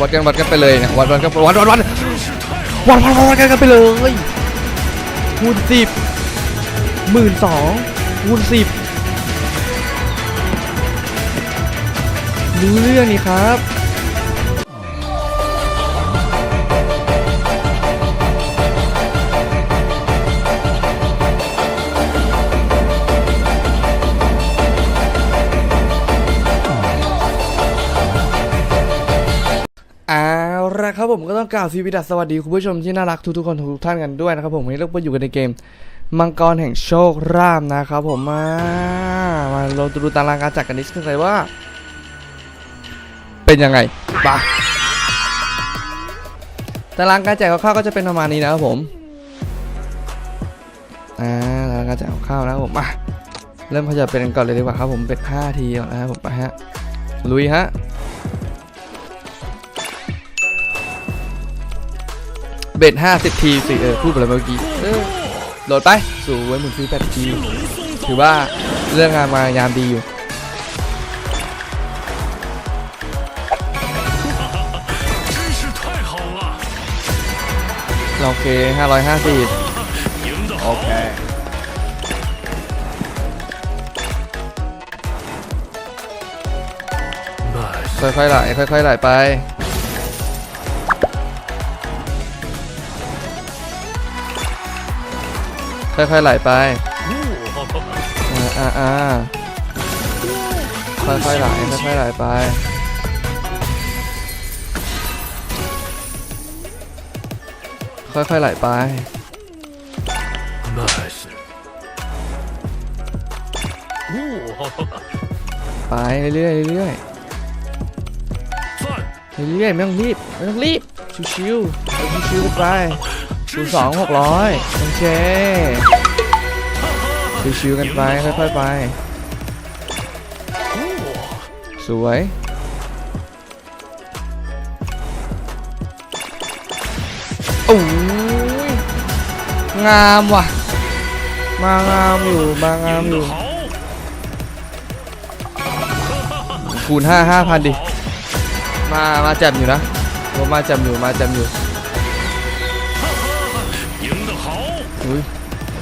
วัดกันวัดกันไปเลยนะวัดวัดกันวัดวัดวัดวัดวัดวัดวัดกันไปเลยคูณสิบหมื่นสองคูณสิบรู้เรื่องนี่ครับ ครับผมก็ต้องกล่าวสวัสดีสวัสดีคุณผู้ชมที่น่ารักทุกๆคนทุกท่านกันด้วยนะครับผมวันนี้เราก็อยู่กันในเกม มังกรแห่งโชคร่ามนะครับผมมา มาลองดูตารางการจัดกันนิดนึงเลยว่า เป็นยังไงปะตารางการแจกข้าวก็จะเป็นประมาณนี้นะครับผมอ่าตารางการแจกข้าวนะครับผมมาเริ่มขยับเป็นกันก่อนเลยดีกว่าครับผมเป็น5ทีก่อนนะครับผมไปฮะลุยฮะ เบ็ดห้าสิบทีสิเออพูดไปแล้วเมื่อกี้โหลดไป สู่ไว้ยมึงซื้อแปดทีถือว่าเรื่องงานมายามดีอยู่โอเคห้าร้อยห้าสิบโอเคค่อยๆไหลค่อยๆไหลไป ค่อยๆไหลไปอ่าอ่ค่อยๆไหลค่อยๆไหลไปค่อยๆไหลไป ไปเรื่อยๆเรื่อยๆเรื่อยๆไม่ต้องรีบไม่ต้องรีบชิวๆชิวๆไป คูณสองหกร้อยโอเคชิวๆกันไป ค่อยๆไป สวยโอ้ยงามว่ะ มางามอยู่ มางามอยู่ คูณห้าห้าพันดิ มา มาจับอยู่นะ มาจับอยู่ มาจับอยู่ อุ้ย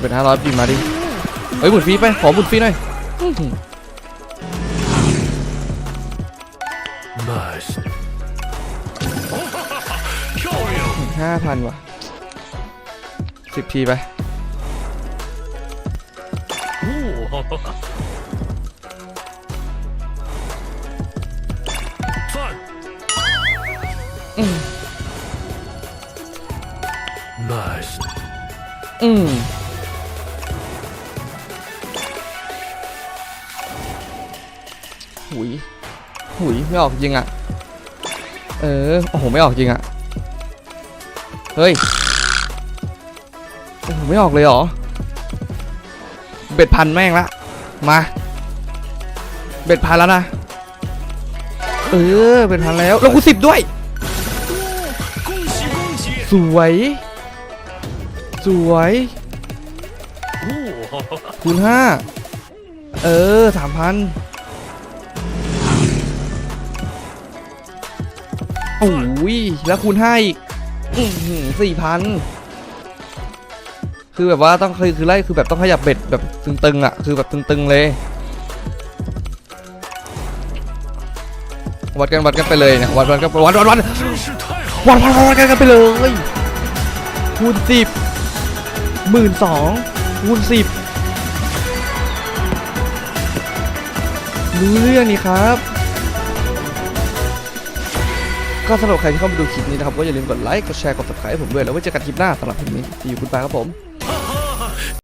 เป็นห้าร้อยปีมาดิเฮ้ยบุญฟีไปขอบุญฟีหน่อยห้าพันว่ะสิบทีไปอืม Nice. อืมหุยหุยไม่ออกจริงอะเออ โอ้โห ไม่ออกจริงอะเฮ้ย โอ้โห ไม่ออกเลยเหรอ เบ็ดพันแม่งละ มา เบ็ดพันแล้วนะ เออ เบ็ดพันแล้ว แล้วกูสิบด้วย สวย สวยคูณห้าเออสามพันโอ้ยแล้วคูณห้าอีกสี่พันคือแบบว่าต้องคือคือไล่คือแบบต้องขยับเบ็ดแบบตึงๆอะคือแบบตึงๆเลยวัดกันวัดกันไปเลยนะวัดวัดกันวัดวัดวัดวัดวัดวัดกันไปเลยคูณสิบ หมื่นสองคูณสิบรู้เรื่องนี่ครับ ก็สำหรับใครที่เข้ามาดูคลิปนี้นะครับ ก็อย่าลืมกดไลค์ กดแชร์ กด subscribe ให้ผมด้วย แล้วไว้เจอกันคลิปหน้าสำหรับคลิปนี้ ที่อยู่คุณปาครับผม